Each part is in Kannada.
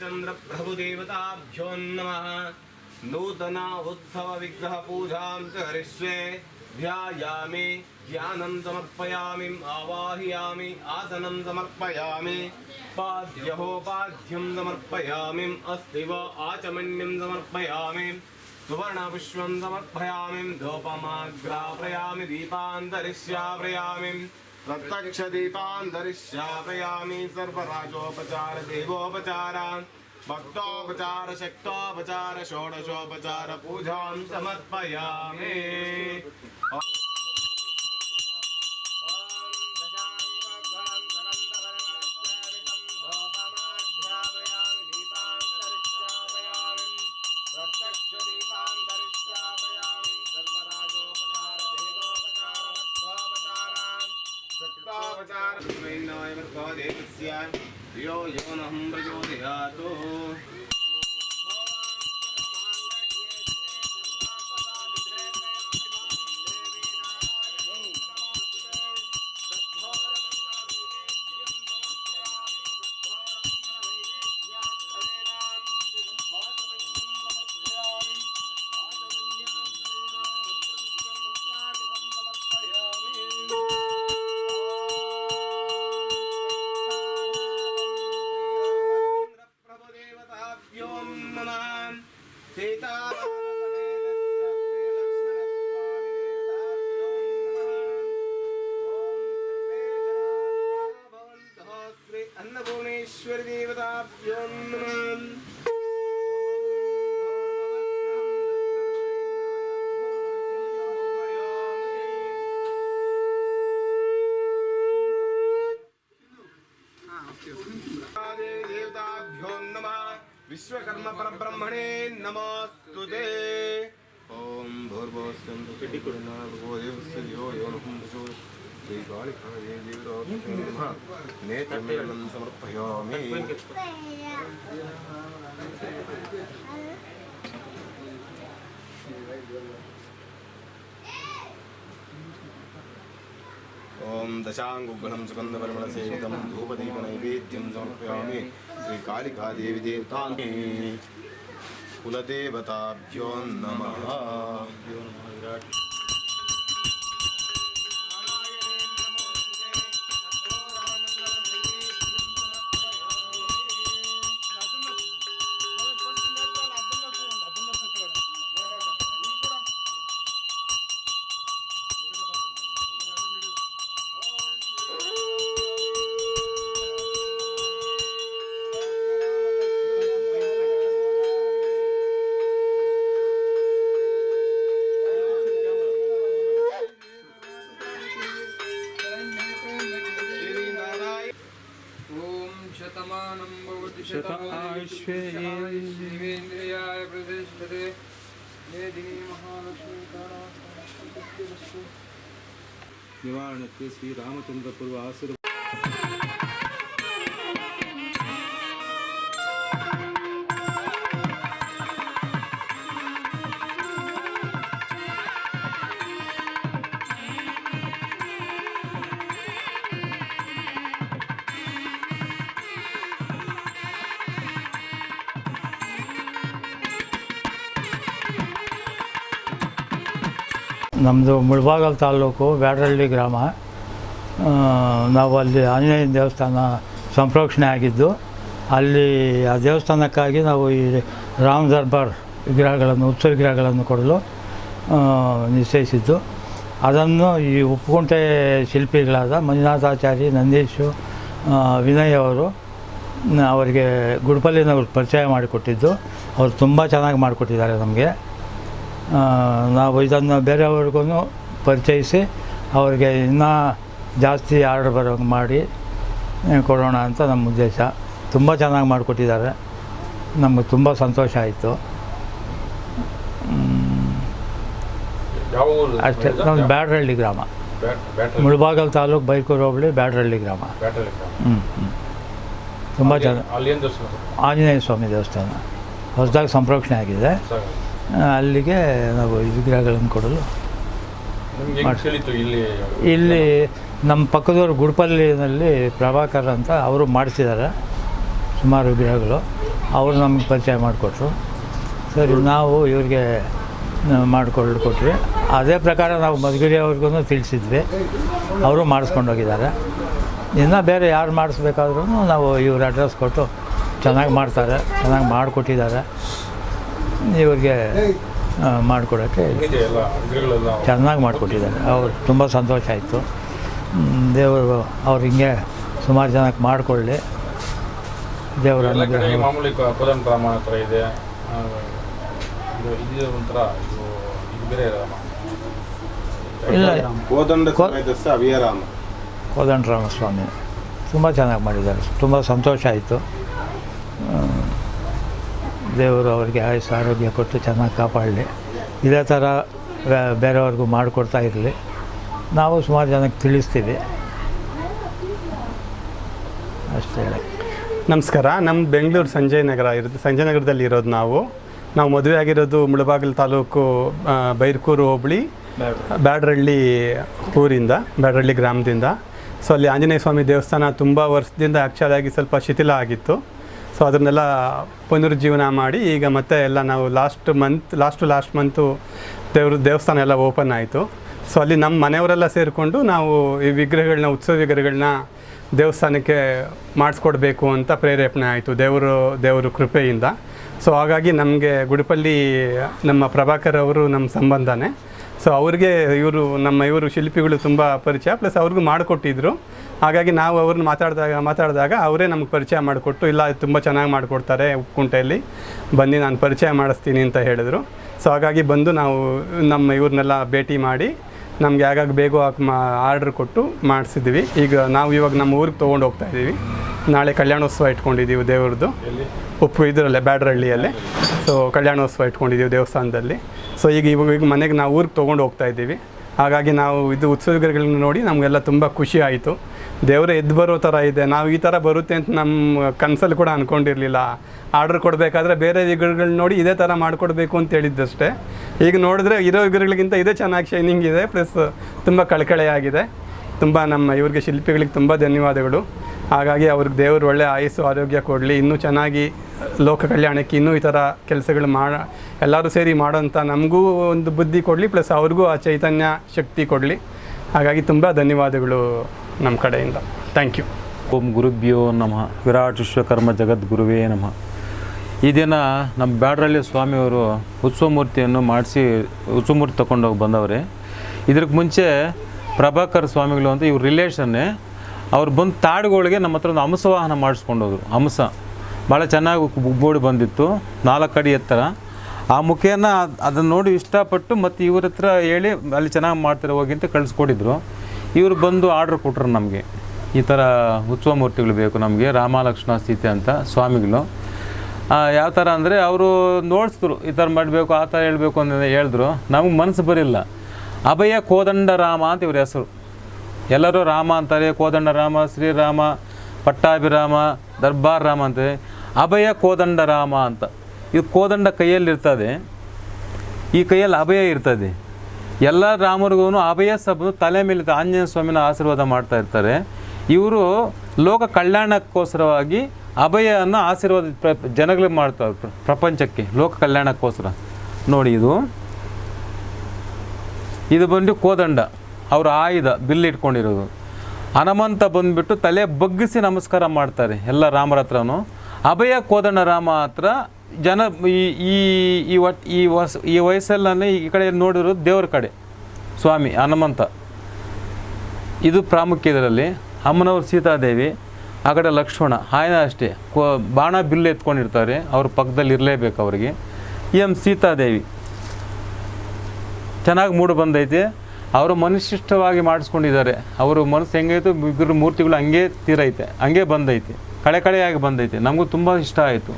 चन्द्रप्रभुदेवताभ्यो नमः नूतन उत्सवविग्रहपूजां च करिष्ये ध्यायामि, ध्यानं समर्पयामि, आवाहयामि, आसनं समर्पयामि, पाद्यहोपाद्यं समर्पयामि अस्ति व आचमन्यं समर्पयामि, सुवर्णपुष्पं समर्पयामि धूपमाग्रापयामि दीपान्तरिष्यापयामि प्रत्यक्ष दरिश्पया सर्वराजोपचार देशोपचारा भक्तोपचार शक्तोपचार षोशोपचार पूजा समर्पयामि। षोडशोपचार पूजां समर्पयामि यो यो नहं प्रचोदयातु விஸ்வகர்ம பரபிரம்மணே நமஸ்துதே. ஓம் பூர்வோஸ்து பிடிக்குடுநாதேவோ யோனுகும் நேத்திரம் சமர்ப்பயாமி. Thank you. ॐ दशाङ्गुग्गलं सुगन्धपरिमलसेवितं धूपदीपनैवेद्यं समर्पयामि श्रीकालिकादेवी देवतानि कुलदेवताभ्यो नमः ॐ शतमानं भवति शतायुष्वेन्द्रियाय प्रतिष्ठते मेदिनी महालक्ष्मी निवारणस्य श्रीरामचन्द्रपूर्व आशीर्वाद ನಮ್ಮದು ಮುಳಬಾಗಲ್ ತಾಲೂಕು ಬ್ಯಾಡರಳ್ಳಿ ಗ್ರಾಮ. ನಾವು ಅಲ್ಲಿ ಆಂಜನೇಯನ ದೇವಸ್ಥಾನ ಸಂಪ್ರೋಕ್ಷಣೆ ಆಗಿದ್ದು, ಅಲ್ಲಿ ಆ ದೇವಸ್ಥಾನಕ್ಕಾಗಿ ನಾವು ಈ ರಾಮ್ ದರ್ಬಾರ್ ವಿಗ್ರಹಗಳನ್ನು, ಉತ್ಸವ ವಿಗ್ರಹಗಳನ್ನು ಕೊಡಲು ನಿಶ್ಚಯಿಸಿದ್ದು. ಅದನ್ನು ಈ ಉಪ್ಪುಕುಂಟೆ ಶಿಲ್ಪಿಗಳಾದ ಮಂಜುನಾಥಾಚಾರಿ ನಂದೀಶು ವಿನಯ್ ಅವರು ಅವರಿಗೆ ಗುಡ್ಪಲ್ಲಿನವ್ರು ಪರಿಚಯ ಮಾಡಿಕೊಟ್ಟಿದ್ದು. ಅವರು ತುಂಬ ಚೆನ್ನಾಗಿ ಮಾಡಿಕೊಟ್ಟಿದ್ದಾರೆ ನಮಗೆ. ನಾವು ಇದನ್ನು ಬೇರೆಯವ್ರಿಗೂ ಪರಿಚಯಿಸಿ ಅವರಿಗೆ ಇನ್ನೂ ಜಾಸ್ತಿ ಆರ್ಡರ್ ಬರೋಂಗೆ ಮಾಡಿ ಕೊಡೋಣ ಅಂತ ನಮ್ಮ ಉದ್ದೇಶ. ತುಂಬ ಚೆನ್ನಾಗಿ ಮಾಡಿಕೊಟ್ಟಿದ್ದಾರೆ. ನಮಗೆ ತುಂಬ ಸಂತೋಷ ಆಯಿತು. ಅಷ್ಟೇ ನಮ್ಮ ಬ್ಯಾಡ್ರಳ್ಳಿ ಗ್ರಾಮ. ಮುಳುಬಾಗಲ್ ತಾಲೂಕು ಬೈಕೂರು ಹೋಬಳಿ ಬ್ಯಾಡ್ರಳ್ಳಿ ಗ್ರಾಮ. ಹ್ಞೂ ಹ್ಞೂ ತುಂಬ ಚೆನ್ನಾಗಿ ಆಂಜನೇಯ ಸ್ವಾಮಿ ದೇವಸ್ಥಾನ. ಹೊಸದಾಗಿ ಸಂಪ್ರೋಕ್ಷಣೆ ಆಗಿದೆ. ಅಲ್ಲಿಗೆ ನಾವು ವಿಗ್ರಹಗಳನ್ನು ಕೊಡಲು ಇಲ್ಲಿ ಇಲ್ಲಿ ನಮ್ಮ ಪಕ್ಕದವರು ಗುಡ್ಪಲ್ಲಿನಲ್ಲಿ ಪ್ರಭಾಕರ್ ಅಂತ ಅವರು ಮಾಡಿಸಿದ್ದಾರೆ. ಸುಮಾರು ವಿಗ್ರಹಗಳು. ಅವರು ನಮಗೆ ಪರಿಚಯ ಮಾಡಿಕೊಟ್ರು. ಸರಿ ನಾವು ಇವ್ರಿಗೆ ಮಾಡಿಕೊಳ್ಳಿ ಕೊಟ್ವಿ ಅದೇ ಪ್ರಕಾರ ನಾವು ಮಧುಗಿರಿ ಅವ್ರಿಗೂ ತಿಳಿಸಿದ್ವಿ. ಅವರು ಮಾಡಿಸ್ಕೊಂಡು ಹೋಗಿದ್ದಾರೆ ಇನ್ನು ಬೇರೆ ಯಾರು ಮಾಡಿಸ್ಬೇಕಾದ್ರೂ ನಾವು ಇವ್ರ ಅಡ್ರೆಸ್ ಕೊಟ್ಟು ಚೆನ್ನಾಗಿ ಮಾಡ್ತಾರೆ. ಚೆನ್ನಾಗಿ ಮಾಡಿಕೊಟ್ಟಿದ್ದಾರೆ. ಇವ್ರಿಗೆ ಮಾಡಿಕೊಡೋಕ್ಕೆ ಚೆನ್ನಾಗಿ ಮಾಡಿಕೊಟ್ಟಿದ್ದಾರೆ. ಅವ್ರು ತುಂಬ ಸಂತೋಷ ಆಯಿತು. ದೇವರು ಅವ್ರು ಹಿಂಗೆ ಸುಮಾರು ಜನಕ್ಕೆ ಮಾಡಿಕೊಳ್ಳಿ. ದೇವರ ಮಾಮೂಲಿ ರಾಮ ಥರ ಇದೆ. ಇದು ಇದು ಒಂಥರ ಇದು ಇದು ಬೇರೆ ರಾಮ. ಇಲ್ಲ. ಕೋದಂಡ ಕೋ- ಸಮೇತ ಸ ಅವಿಯರಾಮ ಕೋದಂಡರಾಮಸ್ವಾಮಿ ತುಂಬ ಚೆನ್ನಾಗಿ ಮಾಡಿದ್ದಾರೆ. ತುಂಬ ಸಂತೋಷ ಆಯಿತು. ದೇವರು ಅವರಿಗೆ ಆಯುಷ್ ಆರೋಗ್ಯ ಕೊಟ್ಟು ಚೆನ್ನಾಗಿ ಕಾಪಾಡಲಿ. ಇದೇ ಥರ ಬೇರೆಯವ್ರಿಗೂ ಮಾಡಿಕೊಡ್ತಾ ಇರಲಿ. ನಾವು ಸುಮಾರು ಜನಕ್ಕೆ ತಿಳಿಸ್ತೀವಿ. ಅಷ್ಟೇ ನಮಸ್ಕಾರ ನಮ್ಮ ಬೆಂಗಳೂರು ಸಂಜಯ್ ನಗರ ಇರೋದು ಸಂಜಯ್ ನಗರದಲ್ಲಿ ಇರೋದು ನಾವು. ನಾವು ಮದುವೆ ಆಗಿರೋದು ಮುಳಬಾಗಿಲು ತಾಲೂಕು ಬೈರ್ಕೂರು ಹೋಬಳಿ, ಬ್ಯಾಡ್ರಳ್ಳಿ ಊರಿಂದ, ಬ್ಯಾಡ್ರಳ್ಳಿ ಗ್ರಾಮದಿಂದ. ಸೊ ಅಲ್ಲಿ ಆಂಜನೇಯ ಸ್ವಾಮಿ ದೇವಸ್ಥಾನ ತುಂಬ ವರ್ಷದಿಂದ ಆ್ಯಕ್ಚುಲಾಗಿ ಸ್ವಲ್ಪ ಶಿಥಿಲ ಆಗಿತ್ತು. ಸೊ ಅದನ್ನೆಲ್ಲ ಪುನರುಜ್ಜೀವನ ಮಾಡಿ ಈಗ ಮತ್ತೆ ಎಲ್ಲ ನಾವು last month last last month ದೇವ್ರ, ದೇವಸ್ಥಾನ ಎಲ್ಲ ಓಪನ್ ಆಯಿತು. ಸೊ ಅಲ್ಲಿ ನಮ್ಮ ಮನೆಯವರೆಲ್ಲ ಸೇರಿಕೊಂಡು ನಾವು ಈ ವಿಗ್ರಹಗಳನ್ನ ಉತ್ಸವ ವಿಗ್ರಹಗಳನ್ನ ದೇವಸ್ಥಾನಕ್ಕೆ ಮಾಡಿಸ್ಕೊಡ್ಬೇಕು ಅಂತ ಪ್ರೇರೇಪಣೆ ಆಯಿತು ದೇವರು ದೇವರು ಕೃಪೆಯಿಂದ. ಸೊ ಹಾಗಾಗಿ ನಮಗೆ ಗುಡಿಪಲ್ಲಿ ನಮ್ಮ ಪ್ರಭಾಕರ್ ಅವರು ನಮ್ಮ ಸಂಬಂಧನೇ. ಸೊ ಅವ್ರಿಗೆ ಇವರು, ನಮ್ಮ ಇವರು ಶಿಲ್ಪಿಗಳು ತುಂಬ ಪರಿಚಯ. ಪ್ಲಸ್ ಅವ್ರಿಗೂ ಮಾಡಿಕೊಟ್ಟಿದ್ರು. ಹಾಗಾಗಿ ನಾವು ಅವ್ರನ್ನ ಮಾತಾಡಿದಾಗ ಮಾತಾಡಿದಾಗ ಅವರೇ ನಮ್ಗೆ ಪರಿಚಯ ಮಾಡಿಕೊಟ್ಟು ಇಲ್ಲ ತುಂಬ ಚೆನ್ನಾಗಿ ಮಾಡಿಕೊಡ್ತಾರೆ ಉಪ್ಪುಂಟೆಯಲ್ಲಿ ಬನ್ನಿ ನಾನು ಪರಿಚಯ ಮಾಡಿಸ್ತೀನಿ ಅಂತ ಹೇಳಿದ್ರು. ಸೊ ಹಾಗಾಗಿ ಬಂದು ನಾವು ನಮ್ಮ ಇವ್ರನ್ನೆಲ್ಲ ಭೇಟಿ ಮಾಡಿ ನಮ್ಗೆ ಯಾವಾಗ ಬೇಗ ಹಾಕಿ ಮಾ ಆರ್ಡ್ರ್ ಕೊಟ್ಟು ಮಾಡಿಸಿದ್ವಿ ಈಗ ನಾವು ಇವಾಗ ನಮ್ಮ ಊರಿಗೆ ತೊಗೊಂಡು ಹೋಗ್ತಾ ಇದ್ದೀವಿ. ನಾಳೆ ಕಲ್ಯಾಣೋತ್ಸವ ಇಟ್ಕೊಂಡಿದ್ದೀವಿ ದೇವ್ರದ್ದು. ಉಪ್ಪು ಇದರಲ್ಲೇ ಬ್ಯಾಡ್ರಹಳ್ಳಿಯಲ್ಲೇ. ಸೊ ಕಲ್ಯಾಣೋತ್ಸವ ಇಟ್ಕೊಂಡಿದ್ದೀವಿ ದೇವಸ್ಥಾನದಲ್ಲಿ. ಸೊ ಈಗ ಇವಾಗ ಈಗ ಮನೆಗೆ ನಾವು ಊರಿಗೆ ತೊಗೊಂಡು ಹೋಗ್ತಾ ಇದ್ದೀವಿ. ಹಾಗಾಗಿ ನಾವು ಇದು ಉತ್ಸವಗಳನ್ನ ನೋಡಿ ನಮಗೆಲ್ಲ ತುಂಬ ಖುಷಿ ಆಯಿತು. ದೇವರೇ ಎದ್ದು ಬರೋ ಥರ ಇದೆ. ನಾವು ಈ ಥರ ಬರುತ್ತೆ ಅಂತ ನಮ್ಮ ಕನಸಲ್ಲಿ ಕೂಡ ಅಂದ್ಕೊಂಡಿರಲಿಲ್ಲ ಆರ್ಡ್ರ್ ಕೊಡಬೇಕಾದ್ರೆ ಬೇರೆ ವಿಗ್ರಹಗಳನ್ನ ನೋಡಿ ಇದೇ ಥರ ಮಾಡಿಕೊಡ್ಬೇಕು ಅಂತ ಹೇಳಿದ್ದಷ್ಟೇ. ಈಗ ನೋಡಿದ್ರೆ ಇರೋ ವಿಗ್ರಹಗಳಿಗಿಂತ ಇದೇ ಚೆನ್ನಾಗಿ ಶೈನಿಂಗ್ ಇದೆ. ಪ್ಲಸ್ ತುಂಬ ಕಳಕಳೆಯಾಗಿದೆ. ತುಂಬ ನಮ್ಮ ಇವ್ರಿಗೆ ಶಿಲ್ಪಿಗಳಿಗೆ ತುಂಬ ಧನ್ಯವಾದಗಳು. ಹಾಗಾಗಿ ಅವ್ರಿಗೆ ದೇವರು ಒಳ್ಳೆ ಆಯಸ್ಸು, ಆರೋಗ್ಯ ಕೊಡಲಿ. ಇನ್ನೂ ಚೆನ್ನಾಗಿ ಲೋಕ ಕಲ್ಯಾಣಕ್ಕೆ ಇನ್ನೂ ಈ ಥರ ಕೆಲಸಗಳು ಮಾಡ, ಎಲ್ಲರೂ ಸೇರಿ ಮಾಡೋಂಥ ನಮಗೂ ಒಂದು ಬುದ್ಧಿ ಕೊಡಲಿ. ಪ್ಲಸ್ ಅವ್ರಿಗೂ ಆ ಚೈತನ್ಯ ಶಕ್ತಿ ಕೊಡಲಿ. ಹಾಗಾಗಿ ತುಂಬ ಧನ್ಯವಾದಗಳು. ನಮ್ಮ ಕಡೆಯಿಂದ. ಥ್ಯಾಂಕ್ ಯು ಓಂ ಗುರುಭ್ಯೋ ನಮಃ. ವಿರಾಟ್ ವಿಶ್ವಕರ್ಮ ಜಗದ್ಗುರುವೇ ನಮಃ. ಈ ದಿನ ನಮ್ಮ ಬ್ಯಾಡ್ರಳ್ಳಿ ಸ್ವಾಮಿಯವರು ಉತ್ಸವ ಮೂರ್ತಿಯನ್ನು ಮಾಡಿಸಿ ಉತ್ಸವ ಮೂರ್ತಿ ತಗೊಂಡೋಗಿ ಬಂದವ್ರೆ. ಇದಕ್ಕೆ ಮುಂಚೆ ಪ್ರಭಾಕರ್ ಸ್ವಾಮಿಗಳು ಅಂತ ಇವ್ರ ರಿಲೇಷನ್ನೇ ಅವ್ರು ಬಂದು ತಾಡುಗಳಿಗೆ ನಮ್ಮ ಹತ್ರ ಒಂದು ಹಂಸ ವಾಹನ ಮಾಡಿಸ್ಕೊಂಡೋದ್ರು. ಹಂಸ. ಭಾಳ ಚೆನ್ನಾಗಿ ಬೋಡಿ ಬಂದಿತ್ತು. ನಾಲ್ಕು ಅಡಿ ಎತ್ತರ. ಆ ಮುಖೇನ ಅದನ್ನು ನೋಡಿ ಇಷ್ಟಪಟ್ಟು ಮತ್ತು ಇವ್ರ ಹತ್ರ ಹೇಳಿ ಅಲ್ಲಿ ಚೆನ್ನಾಗಿ ಮಾಡ್ತಾರೆ ಹೋಗಿ ಅಂತ ಕಳಿಸ್ಕೊಟ್ಟಿದ್ರು. ಇವರು ಬಂದು ಆರ್ಡ್ರ್ ಕೊಟ್ಟರು ನಮಗೆ. ಈ ಥರ ಉತ್ಸವ ಮೂರ್ತಿಗಳು ಬೇಕು ನಮಗೆ, ರಾಮಲಕ್ಷ್ಮಣ ಸ್ಥಿತಿ ಅಂತ ಸ್ವಾಮಿಗಳು. ಯಾವ ಥರ ಅಂದರೆ ಅವರು ನೋಡಿಸಿದ್ರು, ಈ ಥರ ಮಾಡಬೇಕು, ಆ ಥರ ಹೇಳಬೇಕು ಅಂತ ಹೇಳಿದ್ರು. ನಮಗೆ ಮನಸ್ಸು ಬರಿಲ್ಲ ಅಭಯ ಕೋದಂಡ ರಾಮ ಅಂತ ಇವ್ರ ಹೆಸರು. ಎಲ್ಲರೂ ರಾಮ ಅಂತಾರೆ, ಕೋದಂಡ ರಾಮ, ಶ್ರೀರಾಮ, ಪಟ್ಟಾಭಿರಾಮ, ದರ್ಬಾರ್ ರಾಮ ಅಂತ ಅಭಯ ಕೋದಂಡ ರಾಮ ಅಂತ. ಇದು ಕೋದಂಡ ಕೈಯಲ್ಲಿರ್ತದೆ. ಈ ಕೈಯಲ್ಲಿ ಅಭಯ ಇರ್ತದೆ. ಎಲ್ಲ ರಾಮರಿಗೂ ಅಭಯ ಸಬ್ ತಲೆ ಮೇಲೆ ಆಂಜನೇಯ ಸ್ವಾಮಿನ ಆಶೀರ್ವಾದ ಮಾಡ್ತಾ ಇರ್ತಾರೆ. ಇವರು ಲೋಕ ಕಲ್ಯಾಣಕ್ಕೋಸ್ಕರವಾಗಿ ಅಭಯವನ್ನು ಆಶೀರ್ವಾದ ಪ್ರ ಜನಗಳಿಗೆ ಮಾಡ್ತಾರೆ ಪ್ರಪಂಚಕ್ಕೆ, ಲೋಕ ಕಲ್ಯಾಣಕ್ಕೋಸ್ಕರ. ನೋಡಿ ಇದು. ಇದು ಬಂದು ಕೋದಂಡ. ಅವರ ಆಯುಧ, ಬಿಲ್ ಇಟ್ಕೊಂಡಿರೋದು. ಹನುಮಂತ ಬಂದುಬಿಟ್ಟು ತಲೆ ಬಗ್ಗಿಸಿ ನಮಸ್ಕಾರ ಮಾಡ್ತಾರೆ ಎಲ್ಲ ರಾಮರ ಹತ್ರನೂ. ಅಭಯ ಕೋದಂಡ ರಾಮ ಹತ್ರ ಜನ ಈ ಈ ಈ ಒಟ್ ಈ ವಸ್, ಈ ವಯಸ್ಸಲ್ಲೇ ಈ ಕಡೆ ನೋಡಿರೋದು ದೇವ್ರ ಕಡೆ, ಸ್ವಾಮಿ ಹನುಮಂತ. ಇದು ಪ್ರಾಮುಖ್ಯ ಇದರಲ್ಲಿ. ಅಮ್ಮನವ್ರ ಸೀತಾದೇವಿ, ಆ ಕಡೆ ಲಕ್ಷ್ಮಣ ಆಯನ ಅಷ್ಟೇ. ಬಾಣ ಬಿಲ್ಲು ಎತ್ಕೊಂಡಿರ್ತಾರೆ, ಅವ್ರ ಪಕ್ಕದಲ್ಲಿ ಇರಲೇಬೇಕು ಅವರಿಗೆ. ಎಂ ಸೀತಾದೇವಿ. ಚೆನ್ನಾಗಿ ಮೂಡು ಬಂದೈತೆ. ಅವರು ಮನುಷ್ಯವಾಗಿ ಮಾಡಿಸ್ಕೊಂಡಿದ್ದಾರೆ. ಅವರು ಮನಸ್ಸು ಹೆಂಗೈತೆ ಇಬ್ಬರು ಮೂರ್ತಿಗಳು ಹಂಗೆ ತೀರೈತೆ, ಹಂಗೆ ಬಂದೈತೆ. ಕಳೆ ಕಳೆಯಾಗಿ ಬಂದೈತೆ. ನಮಗೂ ತುಂಬ ಇಷ್ಟ ಆಯಿತು.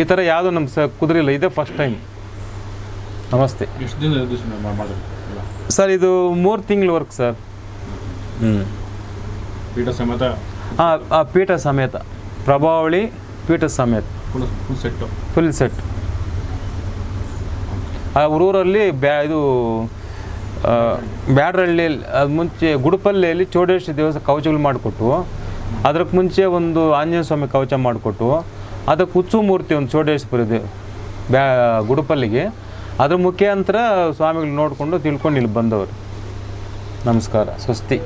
ಈ ಥರ ಯಾವುದು ನಮ್ಮ ಸ ಕುದುರಿಲ್ಲ ಇದೇ ಫಸ್ಟ್ ಟೈಮ್ ನಮಸ್ತೆ. ಎಷ್ಟು ದಿನ ದಿವಸ ಮಾಡೋದು ಎಲ್ಲ ಸರ್ ಇದು ಮೂರು ತಿಂಗಳು ವರ್ಕ್ ಸರ್. ಹ್ಞೂ ಪೀಠ ಸಮೇತ? ಹಾಂ ಆ ಪೀಠ ಸಮೇತ. ಪ್ರಭಾವಳಿ ಪೀಠ ಸಮೇತ. Full full set full set ಆ ಊರೂರಲ್ಲಿ ಬ್ಯಾ ಇದು ಆ, ಬ್ಯಾಡ್ರಳ್ಳಿಯಲ್ಲಿ ಅದು ಮುಂಚೆ ಗುಡುಪಲ್ಲೆಯಲ್ಲಿ ಚೌಡೇಶ್ವರಿ ದೇವಸ್ಥಾನ ಕವಚಗಳು ಮಾಡಿಕೊಟ್ಟು ಅದಕ್ಕೆ ಮುಂಚೆ ಒಂದು ಆಂಜನೇಯ ಸ್ವಾಮಿ ಕವಚ ಮಾಡಿಕೊಟ್ಟು ಅದಕ್ಕೆ ಹುಚ್ಚು ಮೂರ್ತಿ ಒಂದು ಚೋಡೇಶ್ವರಿದು ಬ್ಯಾ, ಗುಡುಪಲ್ಲಿಗೆ. ಅದ್ರ ಮುಖಾಂತರ ಸ್ವಾಮಿಗಳು ನೋಡಿಕೊಂಡು ತಿಳ್ಕೊಂಡು ಇಲ್ಲಿ ಬಂದವರು. ನಮಸ್ಕಾರ. ಸ್ವಸ್ತಿ.